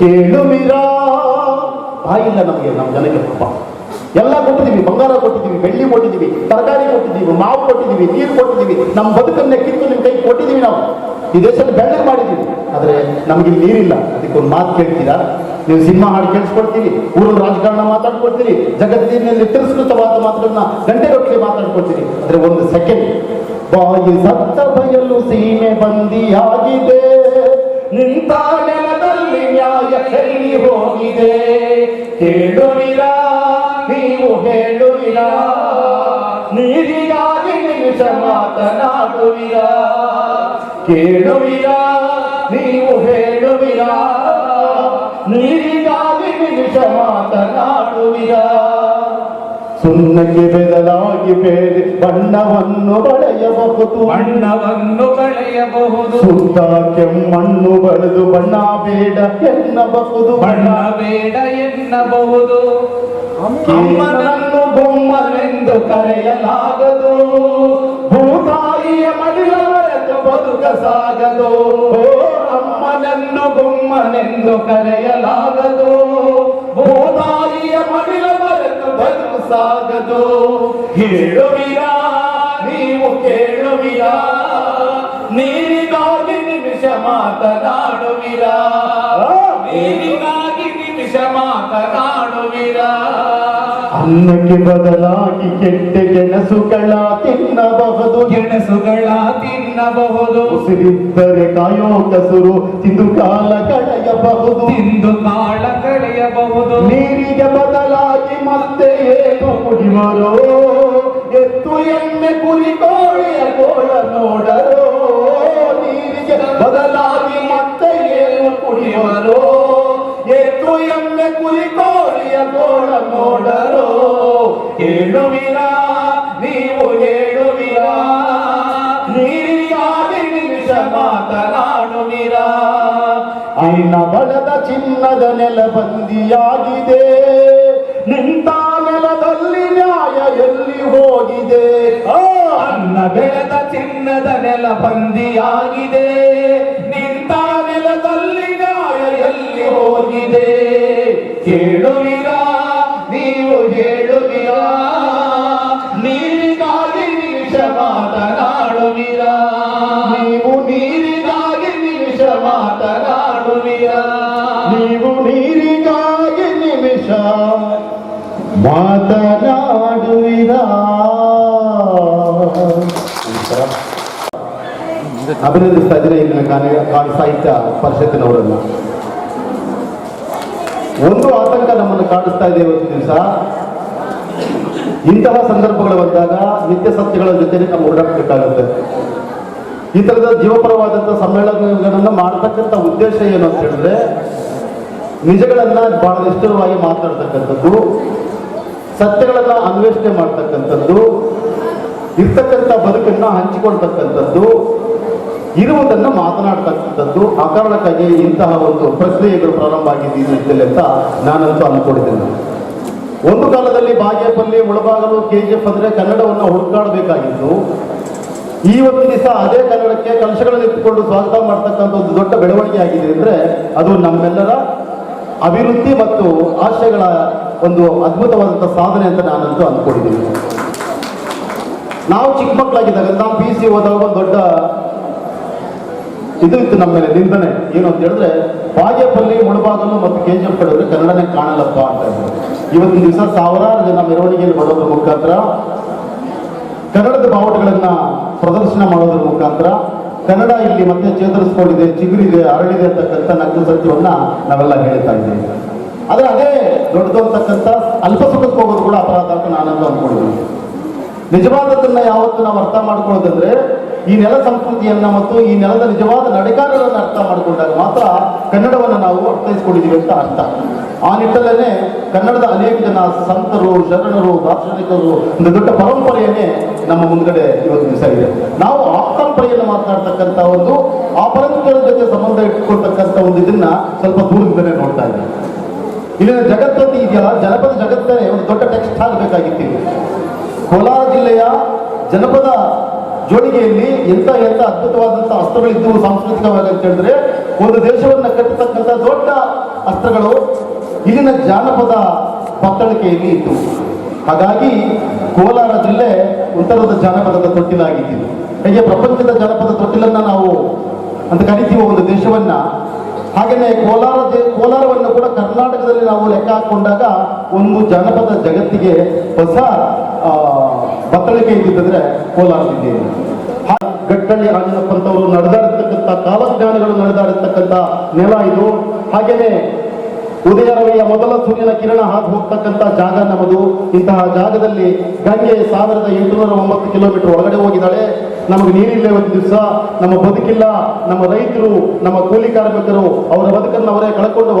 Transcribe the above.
ಕೇಳುವಿರಾ? ತಾಯಿಲ್ಲ ನಮಗೆ, ನಮ್ಮ ಜನಕ್ಕೆ ಪಾಪ. ಎಲ್ಲ ಕೊಟ್ಟಿದ್ದೀವಿ, ಬಂಗಾರ ಕೊಟ್ಟಿದ್ದೀವಿ, ಬೆಳ್ಳಿ ಕೊಟ್ಟಿದ್ದೀವಿ, ತರಕಾರಿ ಕೊಟ್ಟಿದ್ದೀವಿ, ಮಾವು ಕೊಟ್ಟಿದ್ದೀವಿ, ನೀರು ಕೊಟ್ಟಿದ್ದೀವಿ, ನಮ್ಮ ಬದುಕನ್ನೇ ಕಿತ್ತು ನಿಮ್ಮ ಕೈ ಕೊಟ್ಟಿದ್ದೀವಿ ನಾವು. ಈ ದೇಶದಲ್ಲಿ ಬೆಳ್ಳಗೆ ಮಾಡಿದ್ದೀವಿ. ಆದರೆ ನಮಗೆ ನೀರಿಲ್ಲ. ಅದಕ್ಕೆ ಒಂದು ಮಾತು ಕೇಳ್ತೀರಾ? ನೀವು ಸಿನಿಮಾ ಹಾಡು ಕೇಳಿಸ್ಕೊಡ್ತೀರಿ ಊರಲ್ಲಿ ರಾಜಕಾರಣ ಮಾತಾಡ್ಕೊಡ್ತೀರಿ, ಜಗತ್ತಿನಲ್ಲಿ ತಿರಸ್ಕೃತವಾದ ಮಾತುಗಳನ್ನ ಗಂಟೆಗಟ್ಟಲೆ ಮಾತಾಡ್ಕೊಡ್ತೀರಿ. ಆದರೆ ಒಂದು ಸೆಕೆಂಡ್ ಬಾಯಿ ಸತ್ತ ಬಯಲು ಸೀಮೆ ಬಂದಿಯಾಗಿದೆ. ನಿಂತ ನೆಲದಲ್ಲಿ ನ್ಯಾಯ ಎಲ್ಲಿ ಹೋಗಿದೆ. ಹೇಳುವಿರ ನೀವು ಹೇಳುವಿರ. ನೀರಿಗಾಗಿ ನಿಮಿಷ ಮಾತನಾಡುವಿರ. ಕೇಳುವಿರ ನೀವು ಸುಣ್ಣಕ್ಕೆ ಬೆದಲಾಗಿ ಬೇರೆ ಬಣ್ಣವನ್ನು ಬಳೆಯಬಹುದು. ಬಣ್ಣವನ್ನು ಕಳೆಯಬಹುದು ಸುತ್ತ ಕೆಮ್ಮಣ್ಣು ಬಳೆದು ಬಣ್ಣ ಬೇಡ ಎನ್ನಬಹುದು. ಬಣ್ಣ ಬೇಡ ಎನ್ನಬಹುದು. ಅಮ್ಮನನ್ನು ಬೊಮ್ಮನೆಂದು ಕರೆಯಲಾಗದು. ಭೂತಾಯಿಯ ಮಡಿಲ ಮರೆತು ಬದುಕ ಸಾಗದು ಅಮ್ಮನನ್ನು ಬೊಮ್ಮನೆಂದು ಕರೆಯಲಾಗದು. ಭೂತಾಯಿಯ ಮಡಿಲ ಸಾಗದು. ಹೇಳುವಿಯ ನೀವು ಕೇಳುವಿಯ ನೀರಿಗಾಗಿ ನಿಮಿಷ ಮಾತನಾಡುವಿರ. ನೀರಿಗಾಗಿ ನಿಮಿಷ ಮಾತನಾಡುವಿರ. ಅನ್ನಕ್ಕೆ ಬದಲಾಗಿ ಕೆಟ್ಟ ಗೆಣಸುಗಳ ತಿನ್ನಬಹುದು. ಗೆಣಸುಗಳ ತಿನ್ನಬಹುದು. ಉಸಿರಿದ್ದರೆ ಕಾಯೋ ಕಸುರು ತಿಂದು ಕಾಲ ಕಳೆಯಬಹುದು. ತಿಂದು ಕಾಳ ಕಳೆಯಬಹುದು ನೀರಿಗೆ ಬದಲಾಗಿ ಮತ್ತೆ ಏನು ಕುಡಿವರೋ ಎತ್ತು ಎಮ್ಮೆ ಕುರಿ ಕೋಳಿಯ ಗೋಳ ನೋಡರೋ ನೀರಿಗೆ ಬದಲಾಗಿ ಮತ್ತೆ ಏನು ಕುಡಿವರೋ ಎತ್ತು ಎಮ್ಮೆ ಕುರಿ ಕೋಳಿಯ ಗೋಳ ನೋಡರೋ ಹೇಳುವಿರಾ ನೀವು ಹೇಳುವಿರಾ ನೀರಿಗಾಗಿ ನಿಮಿಷ ಮಾತನಾಡುವಿರಾ ಅಣ್ಣ ಬಳದ ಚಿನ್ನದ ನೆಲ ಬಂದಿಯಾಗಿದೆ. ನಿಂತ ನೆಲದಲ್ಲಿ ನ್ಯಾಯ ಎಲ್ಲಿ ಹೋಗಿದೆ? ಅನ್ನ ಬೆಳೆದ ಚಿನ್ನದ ನೆಲ ಬಂದಿಯಾಗಿದೆ. ನಿಂತ ನೆಲದಲ್ಲಿ ನ್ಯಾಯ ಎಲ್ಲಿ ಹೋಗಿದೆ? ಕೇಳುವಿರಾ ನೀವು ಹೇಳುವಿರಾ ನೀರಿಗಾಗಿ ನಿಮಿಷ ಮಾತನಾಡುವಿರಾ ನೀವು ನೀರಿಗಾಗಿ ನಿಮಿಷ ಮಾತನಾಡುವಿರಾ ನೀವು ನೀರಿಗಾಗಿ ನಿಮಿಷ ಮಾತನಾಡುವಿರ. ಅಭಿನಂದಿಸ್ತಾ ಇದ್ರೆ ಇಲ್ಲಿನ ಕಾನ- ಸಾಹಿತ್ಯ ಪರಿಷತ್ತಿನವರನ್ನ. ಒಂದು ಆತಂಕ ನಮ್ಮನ್ನು ಕಾಡಿಸ್ತಾ ಇದೆ ಇವತ್ತು ದಿವಸ. ಇಂತಹ ಸಂದರ್ಭಗಳು ಬಂದಾಗ ನಿತ್ಯ ಸತ್ಯಗಳ ಜೊತೆ ನಾವು ಓಡಾಡಬೇಕಾಗುತ್ತೆ ಈ ತರದ ಜೀವಪರವಾದಂಥ ಸಮ್ಮೇಳನಗಳನ್ನು ಮಾಡ್ತಕ್ಕಂಥ ಉದ್ದೇಶ ಏನು ಅಂತ ಹೇಳಿದ್ರೆ, ನಿಜಗಳನ್ನ ಬಹಳ ನಿಷ್ಠರವಾಗಿ ಮಾತಾಡ್ತಕ್ಕಂಥದ್ದು, ಸತ್ಯಗಳನ್ನ ಅನ್ವೇಷಣೆ ಮಾಡ್ತಕ್ಕಂಥದ್ದು, ಇರ್ತಕ್ಕಂಥ ಬದುಕನ್ನ ಹಂಚಿಕೊಳ್ತಕ್ಕಂಥದ್ದು, ಇರುವುದನ್ನು ಮಾತನಾಡ್ತಕ್ಕಂಥದ್ದು, ಆ ಕಾರಣಕ್ಕಾಗಿ ಇಂತಹ ಒಂದು ಪ್ರಕ್ರಿಯೆಗಳು ಪ್ರಾರಂಭ ಆಗಿದೆ ಈ ನಿಟ್ಟಿನಲ್ಲಿ ಅಂತ ನಾನಂತೂ ಅಂದ್ಕೊಂಡಿದ್ದೇನೆ. ಒಂದು ಕಾಲದಲ್ಲಿ Bagepalli, Mulbagal K G F ಅಂದರೆ ಕನ್ನಡವನ್ನು ಹುಡುಕಾಡಬೇಕಾಗಿತ್ತು. ಇವತ್ತು ದಿವಸ ಅದೇ ಕನ್ನಡಕ್ಕೆ ಕಲಶಗಳನ್ನು ಇಟ್ಟುಕೊಂಡು ಸ್ವಾಗತ ಮಾಡ್ತಕ್ಕಂಥ ಒಂದು ದೊಡ್ಡ ಬೆಳವಣಿಗೆ ಆಗಿದೆ ಅಂದರೆ ಅದು ನಮ್ಮೆಲ್ಲರ ಅಭಿವೃದ್ಧಿ ಮತ್ತು ಆಶಯಗಳ ಒಂದು ಅದ್ಭುತವಾದಂಥ ಸಾಧನೆ ಅಂತ ನಾನಂತೂ ಅಂದ್ಕೊಂಡಿದ್ದೀನಿ. ನಾವು ಚಿಕ್ಕ ಮಕ್ಕಳಾಗಿದ್ದಾಗ, ನಾವು ಪಿ ಸಿ ಹೋದಾಗ ದೊಡ್ಡ ಇದು ಇತ್ತು ನಮ್ಮ ಮೇಲೆ ನಿಂದನೆ. ಏನು ಅಂತ ಹೇಳಿದ್ರೆ, ಬಾಗೇಪಲ್ಲಿ, ಮುಳಬಾಗಲು ಮತ್ತು ಕೆ ಜಿ ಎಫ್ ಕಡೆ ಕನ್ನಡನೇ ಕಾಣಲ್ಲಪ್ಪ ಅಂತ. ಇವತ್ತಿನ ದಿವಸ ಸಾವಿರಾರು ಜನ ಮೆರವಣಿಗೆಯಲ್ಲಿ ಬರೋದ್ರ ಮುಖಾಂತರ ಕನ್ನಡದ ಬಾವುಟಗಳನ್ನ ಪ್ರದರ್ಶನ ಮಾಡೋದ್ರ ಮುಖಾಂತರ ಕನ್ನಡ ಇಲ್ಲಿ ಮತ್ತೆ ಚೇತರಿಸ್ಕೊಂಡಿದೆ, ಚಿಗುರಿದೆ, ಅರಳಿದೆ ಅಂತಕ್ಕಂಥ ನಗ್ನ ಸತ್ಯವನ್ನ ನಾವೆಲ್ಲ ಹೇಳ್ತಾ ಇದ್ದೀವಿ. ಆದ್ರೆ ಅದೇ ದೊಡ್ಡದು ಅಂತಕ್ಕಂಥ ಹೋಗೋದು ಕೂಡ ಅಪರಾಧ ಅಂತ ನಾನಂತ ಅಂದ್ಕೊಂಡಿದ್ದೀನಿ ನಿಜವಾದದನ್ನ ಯಾವತ್ತು ನಾವು ಅರ್ಥ ಮಾಡ್ಕೊಳ್ಳೋದಂದ್ರೆ, ಈ ನೆಲ ಸಂಸ್ಕೃತಿಯನ್ನ ಮತ್ತು ಈ ನೆಲದ ನಿಜವಾದ ನಡೆಗಾರರನ್ನು ಅರ್ಥ ಮಾಡಿಕೊಂಡಾಗ ಮಾತ್ರ ಕನ್ನಡವನ್ನು ನಾವು ಅರ್ಥೈಸ್ಕೊಂಡಿದ್ದೀವಿ ಅಂತ ಅರ್ಥ. ಆ ನಿಟ್ಟಲ್ಲೇ ಕನ್ನಡದ ಅನೇಕ ಜನ ಸಂತರು, ಶರಣರು, ದಾರ್ಶನಿಕರು, ಒಂದು ದೊಡ್ಡ ಪರಂಪರೆಯನ್ನೇ ನಮ್ಮ ಮುಂದ್ಗಡೆ ಇವತ್ತು ದಿವಸ ಇದೆ ನಾವು ಆ ಪರಂಪರೆಯನ್ನು ಮಾತನಾಡ್ತಕ್ಕಂಥ ಒಂದು ಅಪರಂತರ ಜೊತೆ ಸಂಬಂಧ ಇಟ್ಕೊಳ್ತಕ್ಕಂಥ ಒಂದು ಇದನ್ನ ಸ್ವಲ್ಪ ದೂರದಿಂದಲೇ ನೋಡ್ತಾ ಇದ್ದೀವಿ ಇಲ್ಲಿನ ಜಗತ್ತಲ್ಲಿ ಇದೆಯಲ್ಲ ಜನಪದ ಜಗತ್ತನೇ ಒಂದು ದೊಡ್ಡ ಟೆಕ್ಸ್ಟ್ ಆಗಬೇಕಾಗಿತ್ತು ಕೋಲಾರ ಜಿಲ್ಲೆಯ ಜನಪದ ಜೋಡಿಗೆಯಲ್ಲಿ ಎಂತ ಎಂತ ಅದ್ಭುತವಾದಂಥ ಅಸ್ತ್ರಗಳಿದ್ದು ಸಾಂಸ್ಕೃತಿಕವಾಗಿ ಅಂತ ಹೇಳಿದ್ರೆ ಒಂದು ದೇಶವನ್ನು ಕಟ್ಟತಕ್ಕಂಥ ದೊಡ್ಡ ಅಸ್ತ್ರಗಳು ಇಲ್ಲಿನ ಜಾನಪದ ಪತ್ತಳಿಕೆಯಲ್ಲಿ ಇತ್ತು. ಹಾಗಾಗಿ ಕೋಲಾರ ಜಿಲ್ಲೆ ಉತ್ತರದ ಜಾನಪದದ ತೊಟ್ಟಿಲಾಗಿದ್ದೀವಿ ಹೇಗೆ ಪ್ರಪಂಚದ ಜಾನಪದ ತೊಟ್ಟಿಲನ್ನ ನಾವು ಅಂತ ಕರಿತೀವ ಒಂದು ದೇಶವನ್ನ ಹಾಗೆಯೇ ಕೋಲಾರ ಕೋಲಾರವನ್ನು ಕೂಡ ಕರ್ನಾಟಕದಲ್ಲಿ ನಾವು ಲೆಕ್ಕ ಹಾಕೊಂಡಾಗ ಒಂದು ಜಾನಪದ ಜಗತ್ತಿಗೆ ಹೊಸ ಬತ್ತಳಿಕೆ ಇದ್ದಿದ್ದಂದ್ರೆ ಕೋಲಾರ ಜಿಲ್ಲೆಯಲ್ಲಿ ಹಾ- ಗಟ್ಟಳ್ಳಿ ಆಂಜನಪ್ಪಂತವರು ನಡೆದಾಡಿರ್ತಕ್ಕಂಥ ಕಾಲಜ್ಞಾನಗಳು ನಡೆದಾಡಿರ್ತಕ್ಕಂಥ ನೆಲ ಇದು. ಹಾಗೆಯೇ ಉದಯ ರವಿಯ ಮೊದಲ ಸೂರ್ಯನ ಕಿರಣ ಹಾದು ಹೋಗ್ತಕ್ಕಂಥ ಜಾಗ ನಮ್ಮದು. ಇಂತಹ ಜಾಗದಲ್ಲಿ ಗಂಗೆ ಸಾವಿರದ ಎಂಟುನೂರ ಒಂಬತ್ತು ಕಿಲೋಮೀಟರ್ ಒಳಗಡೆ ಹೋಗಿದ್ದಾಳೆ. ನಮಗೆ ನೀರಿಲ್ಲ ಒಂದು ದಿವಸ. ನಮ್ಮ ಬದುಕಿಲ್ಲ. ನಮ್ಮ ರೈತರು, ನಮ್ಮ ಕೂಲಿ ಕಾರ್ಮಿಕರು ಅವರ ಬದುಕನ್ನು ಅವರೇ ಕಳ್ಕೊಂಡು